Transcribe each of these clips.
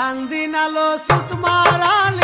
কান্দিনালো সুতমারালি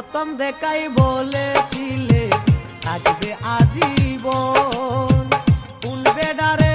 প্রথম দেখাই বলেছিলে থাকবে আজীবন। কোন বেডারে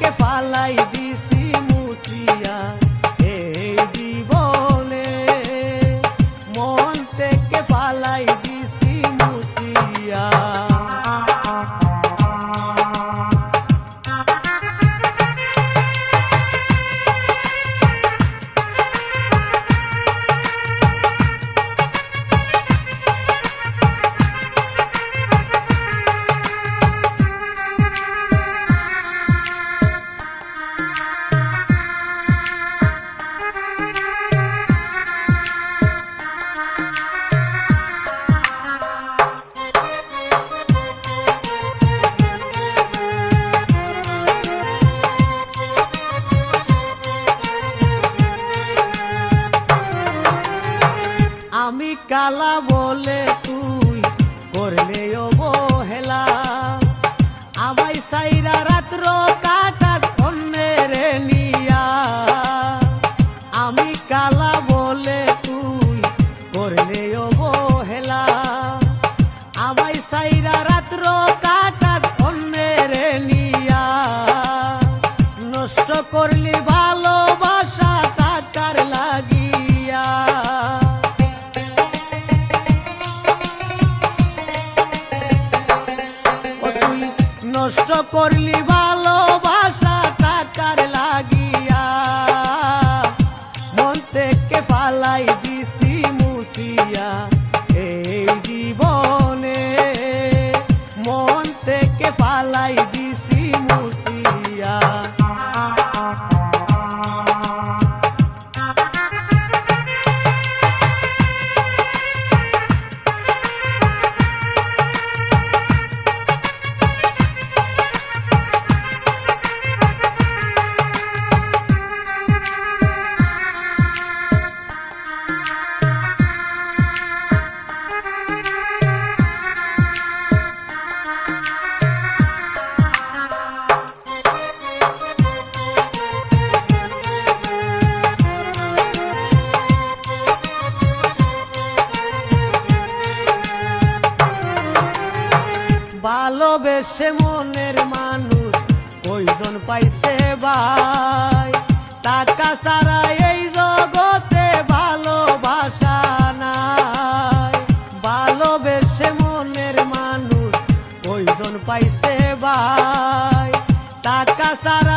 থেকে পালাই কালা বলে তুই করলে অবহেলা আমাই সাইরা রাত্র কাটা কন্যের নিয়া। আমি কালা বলে তুই করলে অবহেলা আমাই সাইরা রাত্র কাটা কন্যের নিয়া। নষ্ট করলি ভালোবাসা নষ্ট করলি ভালোবাসা। ভালোবেসে মনের মানুষ কইজন পাইছে ভাই? টাকা সারা এই জগতে ভালোবাসা নাই। ভালোবেসে মনের মানুষ কইজন পাইছে ভাই? টাকা ছাড়া